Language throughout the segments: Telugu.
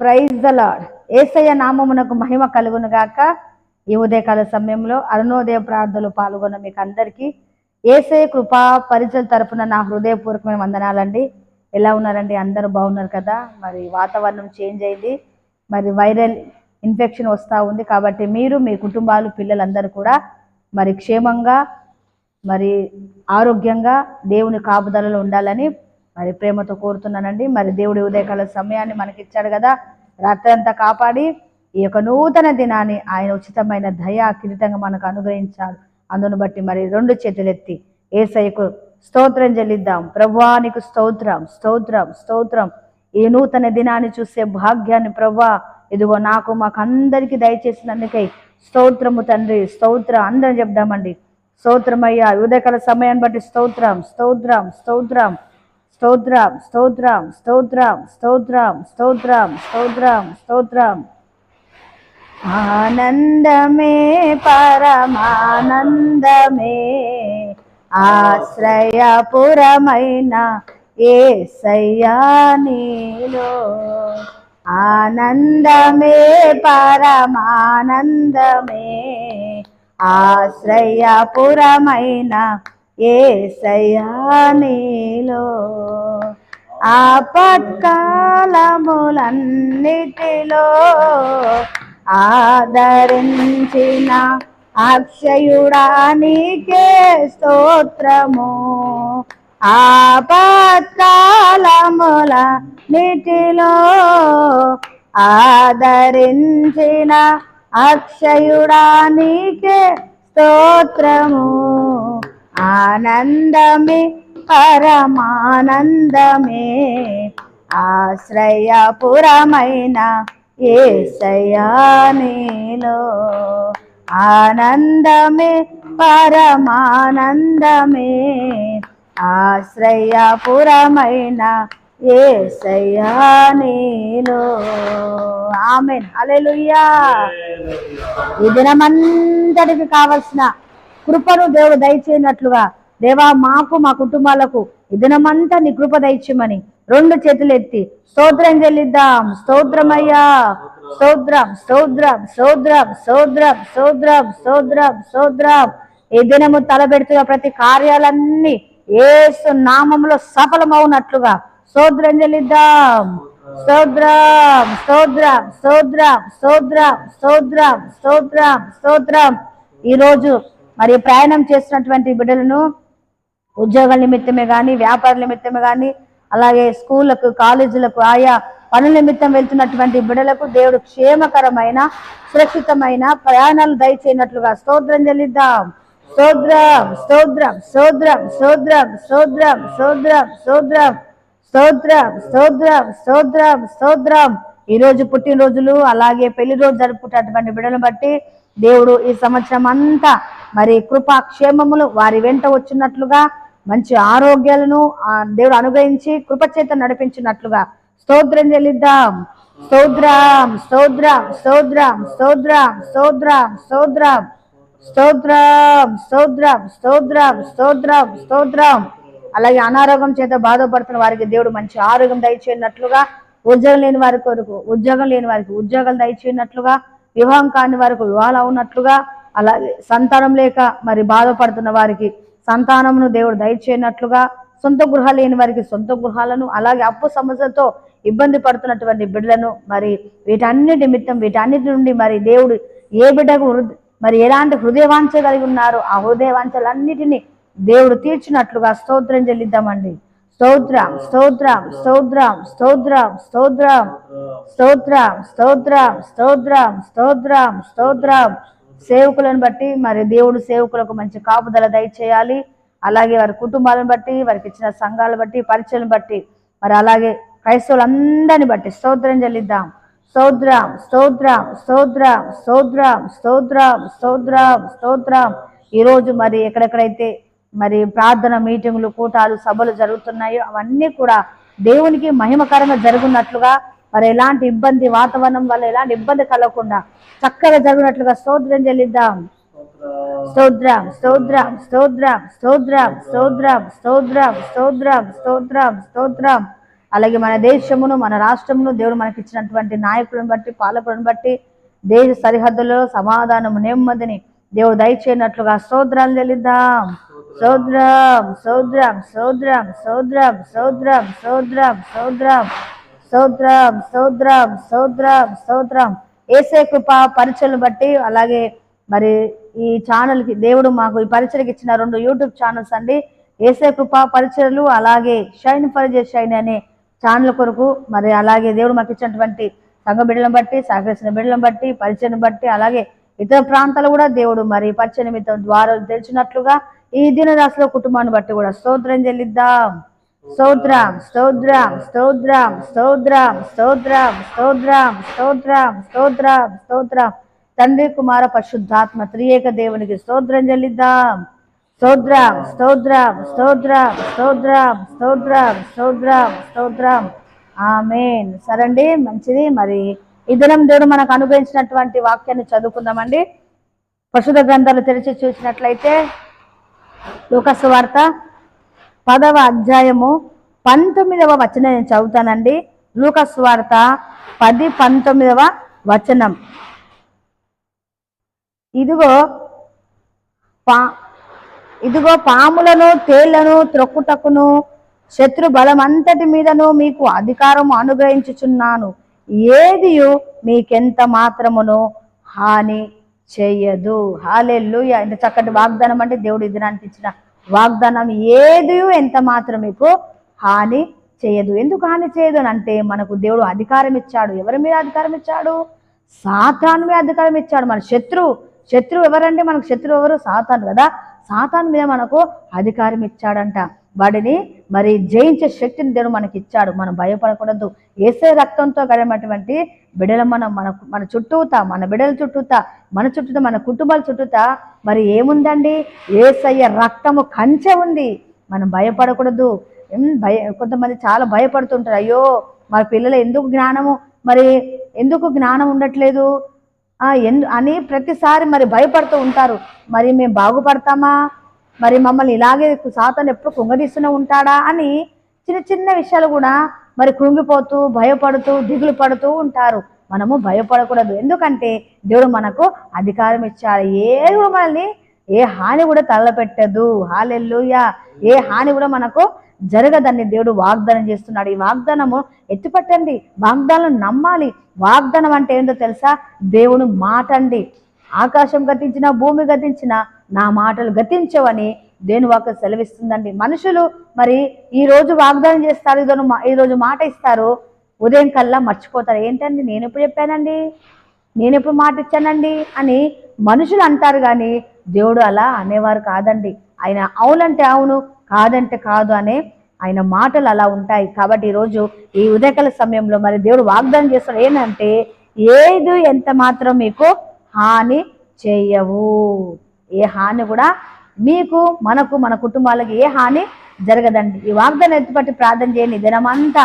ప్రైజ్ ద లాడ్ ఏసయ్య నామమునకు మహిమ కలుగునుగాక ఈ ఉదయకాల సమయంలో అరుణోదయ ప్రార్థనలు పాల్గొన్న మీకు అందరికీ ఏసయ్య కృపా పరిచయం తరపున నా హృదయపూర్వకమైన వందనాలండి. ఎలా ఉన్నారండి? అందరూ బాగున్నారు కదా? మరి వాతావరణం చేంజ్ అయింది. మరి వైరల్ ఇన్ఫెక్షన్ వస్తూ ఉంది కాబట్టి మీరు మీ కుటుంబాలు పిల్లలందరూ కూడా మరి క్షేమంగా మరి ఆరోగ్యంగా దేవుని కాపుదలలో ఉండాలని మరి ప్రేమతో కోరుతున్నానండి. మరి దేవుడి ఉదయకాల సమయాన్ని మనకి ఇచ్చాడు కదా రాత్రి అంతా కాపాడి ఈ యొక్క నూతన దినాన్ని ఆయన ఉచితమైన దయా కిరీటంగా మనకు అనుగ్రహించాడు. అందును బట్టి మరి రెండు చేతులెత్తి ఏసైకు స్తోత్రం చెల్లిద్దాం. ప్రభువానికి స్తోత్రం స్తోత్రం స్తోత్రం. ఈ నూతన దినాన్ని చూసే భాగ్యాన్ని ప్రభా ఇదిగో నాకు మాకు అందరికీ దయచేసినందుకై స్తోత్రము తండ్రి స్తోత్రం అందరం చెప్దామండి. స్తోత్రమయ్యా ఉదయకాల సమయాన్ని బట్టి స్తోత్రం స్తోత్రం స్తోత్రం. స్తోత్రం స్తోత్రం స్తోత్రం స్తోత్రం స్తోత్రం స్తోత్రం స్తోత్రం. ఆనందమే పరమానందమే. ఆశ్రయపురమైన ఏ నీలో. ఆనందమే పరమానందమే. ఆశ్రయపురమైన ఏసయ్యా నీలో ఆపత్కాలములన్నిటిలో ఆదరించిన అక్షయుడానికే స్తోత్రము. ఆపత్కాలముల నిటిలో ఆదరించిన అక్షయుడానికే స్తోత్రము. ఆనందమే పరమానందమే. ఆశ్రయపురమైన ఏసయ్యా నీలో. ఆనందమే పరమానందమే. ఆశ్రయపురమైన ఏసయ్యా నీలో. ఆమెన్. అలెలుయ్యా ఈ దినమంతటికి కావలసిన కృపను దేవుడు దయచేయనట్లుగా దేవా మాకు మా కుటుంబాలకు ఈ నీ కృప దయచేయమని రెండు చేతులు ఎత్తి స్తోత్రం చెల్లిద్దాం స్తోత్రమయ్యా స్తోత్రం స్తోత్రం స్తోత్రం స్తోత్రం స్తోత్రం స్తోత్రం స్తోత్రం ఈ దినము తలబెడుతున్న ప్రతి కార్యాలన్నీ ఏసు నామంలో సఫలమవునట్లుగా స్తోత్రం చెల్లిద్దాం స్తోత్రం స్తోత్రం స్తోత్రం స్తోత్రం స్తోత్రం స్తోత్రం స్తోత్రం ఈరోజు మరి ప్రయాణం చేసినటువంటి బిడ్డలను ఉద్యోగాల నిమిత్తమే కానీ వ్యాపార నిమిత్తమే కానీ అలాగే స్కూళ్ళకు కాలేజీలకు ఆయా పనుల నిమిత్తం వెళ్తున్నటువంటి బిడలకు దేవుడు క్షేమకరమైన సురక్షితమైన ప్రయాణాలు దయచేయనట్లుగా స్తోత్రం చెల్లిద్దాం స్తోత్రం స్తోత్రం స్తోత్రం స్తోత్రం స్తోత్రం స్తోత్రం స్తోత్రం స్తోత్రం స్తోత్రం స్తోత్రం స్తోత్రం ఈ రోజు పుట్టినరోజులు అలాగే పెళ్ళి రోజు జరుపుకున్నటువంటి బిడలను బట్టి దేవుడు ఈ సంవత్సరం అంతా మరి కృపాక్షేమములు వారి వెంట వచ్చినట్లుగా మంచి ఆరోగ్యాలను దేవుడు అనుగ్రహించి కృపచేత నడిపించినట్లుగా. స్తోత్రం చెల్లిద్దాం. స్తోత్రం స్తోత్రం స్తోత్రం స్తోత్రం స్తోత్రం స్తోత్రం. స్తోత్రం స్తోత్రం స్తోత్రం స్తోత్రం స్తోత్రం. అలాగే అనారోగ్యం చేత బాధపడుతున్న వారికి దేవుడు మంచి ఆరోగ్యం దయచేయనట్లుగా ఉద్యోగం లేని వారి కొరకు ఉద్యోగం లేని వారికి ఉద్యోగాలు దయచేయనట్లుగా వివాహం కాని వారికి వివాహాలు అవునట్లుగా అలాగే సంతానం లేక మరి బాధపడుతున్న వారికి సంతానమును దేవుడు దయచేయనట్లుగా సొంత గృహాలు లేని వారికి సొంత గృహాలను అలాగే అప్పు సమస్యలతో ఇబ్బంది పడుతున్నటువంటి బిడ్డలను మరి వీటన్నిటి నిమిత్తం వీటన్నిటి నుండి మరి దేవుడు ఏ బిడ్డకు మరి ఎలాంటి హృదయవాంఛ కలిగి ఉన్నారో ఆ హృదయవాంఛలన్నిటినీ దేవుడు తీర్చినట్లుగా స్తోత్రం చెల్లిద్దామండి. స్తోత్రం స్తోత్రం స్తోత్రం స్తోత్రం స్తోత్రం స్తోత్రం స్తోత్రం స్తోత్రం స్తోత్రం స్తోత్రం సేవకులను బట్టి మరి దేవుడు సేవకులకు మంచి కాపుదల దయచేయాలి అలాగే వారి కుటుంబాలను బట్టి వారికి ఇచ్చిన సంఘాలను బట్టి పరిచయం బట్టి మరి అలాగే క్రైస్తవులందరిని బట్టి స్తోత్రం చెల్లిద్దాం స్తోత్రం స్తోత్రం స్తోత్రం స్తోత్రం స్తోత్రం స్తోత్రం స్తోత్రం ఈరోజు మరి ఎక్కడెక్కడైతే మరి ప్రార్థన మీటింగులు కూటాలు సభలు జరుగుతున్నాయో. అవన్నీ కూడా దేవునికి మహిమకరంగా జరుగునట్లుగా మరి ఎలాంటి ఇబ్బంది వాతావరణం వల్ల ఎలాంటి ఇబ్బంది కలగకుండా చక్కగా జరిగినట్లుగా స్తోత్రం చెల్లిద్దాం. స్తోత్రం స్తోత్రం స్తోత్రం స్తోత్రం స్తోత్రం స్తోత్రం స్తోత్రం స్తోత్రం స్తోత్రం. అలాగే మన దేశమును మన రాష్ట్రమును దేవుడు మనకిచ్చినటువంటి నాయకులను బట్టి పాలకులను బట్టి దేశ సరిహద్దులలో సమాధానము నెమ్మదిని దేవుడు దయచేయనట్లుగా స్తోత్రాలు చెల్లిద్దాం. సౌద్రం సౌద్రం సౌద్రం సౌద్రం సౌద్రం సౌద్రం సౌద్రం సౌద్రం సౌద్రం సౌద్రం సౌద్రం ఏసే కృప పరిచయలు బట్టి అలాగే మరి ఈ ఛానల్కి దేవుడు మాకు ఈ పరీక్షలకు ఇచ్చిన రెండు యూట్యూబ్ ఛానల్స్ అండి ఏసే కృప పరిచయలు అలాగే షైన్ పరిచయ షైన్ అనే ఛానల్ కొరకు మరి అలాగే దేవుడు మాకు ఇచ్చినటువంటి సంఘ బిడ్డలను బట్టి సహకరించిన బిడ్డలను బట్టి పరిచయం బట్టి అలాగే ఇతర ప్రాంతాలు కూడా దేవుడు మరి పరిచయ నిమిత్తం ద్వారా తెలిసినట్లుగా ఈ దినరాశిలో కుటుంబాన్ని బట్టి కూడా స్తోత్రం చెల్లిద్దాం స్తోత్రం స్తోత్రం స్తోత్రం స్తోత్రం స్తోత్రం స్తోత్రం స్తోత్రం స్తోత్రం స్తోత్రం తండ్రి కుమార పరిశుద్ధాత్మ త్రియేక దేవునికి స్తోత్రం చెల్లిద్దాం స్తోత్రం స్తోత్రం స్తోత్రం స్తోత్రం స్తోత్రం స్తోత్రం స్తోత్రం ఆమెన్ సరండి మంచిది మరి ఈ దేవుడు మనకు అనుగ్రహించినటువంటి వాక్యాన్ని చదువుకుందామండి పశుధ గ్రంథాలు తెరిచి చూసినట్లయితే లోకస్వార్త పదవ అధ్యాయము పంతొమ్మిదవ వచనం నేను చదువుతానండి. లోకస్వార్త పది పంతొమ్మిదవ వచనం. ఇదిగో పా ఇదిగో పాములను తేళ్ళను త్రొక్కుటకును శత్రు బలమంతటి మీదను మీకు అధికారం అనుగ్రహించుచున్నాను. ఏదియు మీకెంత మాత్రమును? హాని చెయ్యదు హాలెల్లు ఇంత చక్కటి వాగ్దానం అంటే దేవుడు ఈ ఇచ్చిన వాగ్దానం ఏది ఎంత మాత్రం మీకు హాని చేయదు. ఎందుకు హాని చేయదు అని అంటే మనకు దేవుడు అధికారం ఇచ్చాడు. ఎవరి మీద అధికారం ఇచ్చాడు? సాతాన్ మీద అధికారం ఇచ్చాడు. మన శత్రువు శత్రువు ఎవరంటే మనకు శత్రువు ఎవరు? సాతాను కదా. సాతాన్ మీద మనకు అధికారం ఇచ్చాడంట. వాడిని మరి జయించే శక్తిని దేవుడు మనకి ఇచ్చాడు మనం భయపడకూడదు. ఏసే రక్తంతో కలిగినటువంటి బిడల మనం మన మన చుట్టూతా మన బిడల చుట్టూతా మన చుట్టూతా మన కుటుంబాల చుట్టూతా మరి ఏముందండి? ఏసయ్య రక్తము కంచె ఉంది. మనం భయపడకూడదు. భయ కొంతమంది చాలా భయపడుతుంటారు. అయ్యో మరి పిల్లలు ఎందుకు జ్ఞానము? మరి ఎందుకు జ్ఞానం ఉండట్లేదు? ఎందు అని ప్రతిసారి మరి భయపడుతూ ఉంటారు. మరి మేము బాగుపడతామా? మరి మమ్మల్ని ఇలాగే సాతాను ఎప్పుడు కుంగదీస్తూనే ఉంటాడా అని చిన్న చిన్న విషయాలు కూడా మరి కృంగిపోతూ భయపడుతూ దిగులు పడుతూ ఉంటారు. మనము భయపడకూడదు. ఎందుకంటే దేవుడు మనకు అధికారం ఇచ్చాడు. ఏ మనల్ని ఏ హాని కూడా తలపెట్టదు. హాలెల్లుయా. ఏ హాని కూడా మనకు జరగదని దేవుడు వాగ్దానం చేస్తున్నాడు. ఈ వాగ్దానము ఎత్తిపట్టండి. వాగ్దానం నమ్మాలి. వాగ్దానం అంటే ఏంటో తెలుసా? దేవుని మాట అండి ఆకాశం గతించిన భూమి గతించిన నా మాటలు గతించవని దేని వాక సెలవిస్తుందండి. మనుషులు మరి ఈ రోజు వాగ్దానం చేస్తారు ఇదో ఈరోజు రోజు మాట ఇస్తారు ఉదయం కల్లా మర్చిపోతారు. ఏంటండి? నేను ఎప్పుడు చెప్పానండి? నేను ఎప్పుడు మాట ఇచ్చానండి? అని మనుషులు అంటారు కానీ దేవుడు అలా అనేవారు కాదండి. ఆయన అవునంటే అవును కాదంటే కాదు అనే ఆయన మాటలు అలా ఉంటాయి. కాబట్టి ఈరోజు ఈ ఉదయకల సమయంలో మరి దేవుడు వాగ్దానం చేస్తాడు. ఏంటంటే ఏది ఎంత మాత్రం మీకు హాని చేయవు. ఏ హాని కూడా మీకు మనకు మన కుటుంబాలకు ఏ హాని జరగదండి. ఈ వాగ్దానం ఎత్తుపట్టి ప్రార్థన చేయని దినమంతా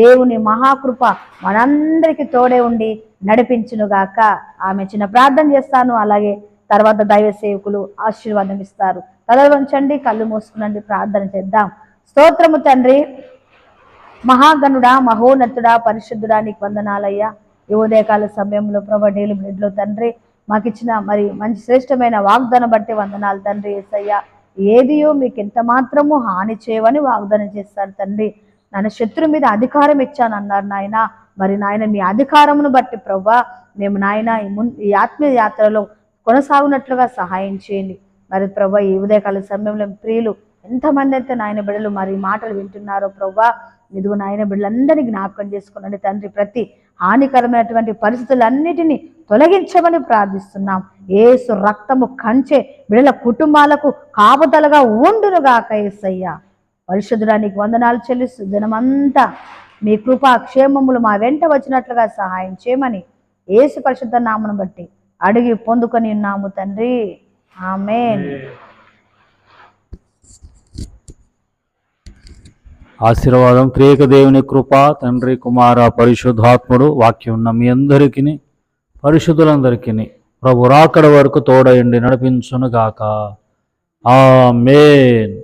దేవుని మహాకృప మనందరికీ తోడే ఉండి నడిపించునుగాక. ఆమె చిన్న ప్రార్థన చేస్తాను. అలాగే తర్వాత దైవ సేవకులు ఆశీర్వాదం ఇస్తారు. తలవంచండి కళ్ళు మూసుకునండి ప్రార్థన చేద్దాం. స్తోత్రము తండ్రి. మహాగణుడా మహోన్నతుడా పరిశుద్ధుడా నీకు వందనాలయ్యా. ఈ ఉదయకాల సమయంలో ప్రభ డైలీ బ్రెడ్లో తండ్రి మాకు ఇచ్చిన మరి మంచి శ్రేష్టమైన వాగ్దానం బట్టి వందనాలు తండ్రి ఏసయ్య. ఏదియో మీకు ఎంత మాత్రము హాని చేయవని వాగ్దానం చేస్తారు తండ్రి. నన్ను శత్రు మీద అధికారం ఇచ్చాను అన్నారు నాయన. మరి నాయన మీ అధికారమును బట్టి ప్రభా మేము నాయన ఈ మున్ ఈ ఆత్మీయ యాత్రలో కొనసాగునట్లుగా సహాయం చేయండి. మరి ప్రభా ఈ ఉదయకాల సమయంలో ప్రియులు ఎంతమంది అయితే నాయన బిడ్డలు మరి మాటలు వింటున్నారో ప్రవ్వా ఇదిగో నాయన బిడ్డలందరినీ జ్ఞాపకం చేసుకున్నాడు తండ్రి. ప్రతి హానికరమైనటువంటి పరిస్థితులన్నిటినీ తొలగించమని ప్రార్థిస్తున్నాం. ఏసు రక్తము కంచె బిడల కుటుంబాలకు కాపుదలగా ఉండునుగాక ఏసయ్యా. పరిశుద్ధుడానికి వందనాలు చెల్లిస్తూ దినమంతా మీ కృపా క్షేమములు మా వెంట వచ్చినట్లుగా సహాయం చేయమని ఏసు పరిశుద్ధ నామను బట్టి అడిగి పొందుకొని ఉన్నాము తండ్రి. ఆమె ఆశీర్వాదం త్రేక దేవుని కృప తండ్రి కుమార పరిశుద్ధాత్ముడు వాక్యం ఉన్న మీ అందరికీ పరిశుద్ధులందరికీ ప్రభు రాకడ వరకు తోడయండి నడిపించునుగాక. మేన్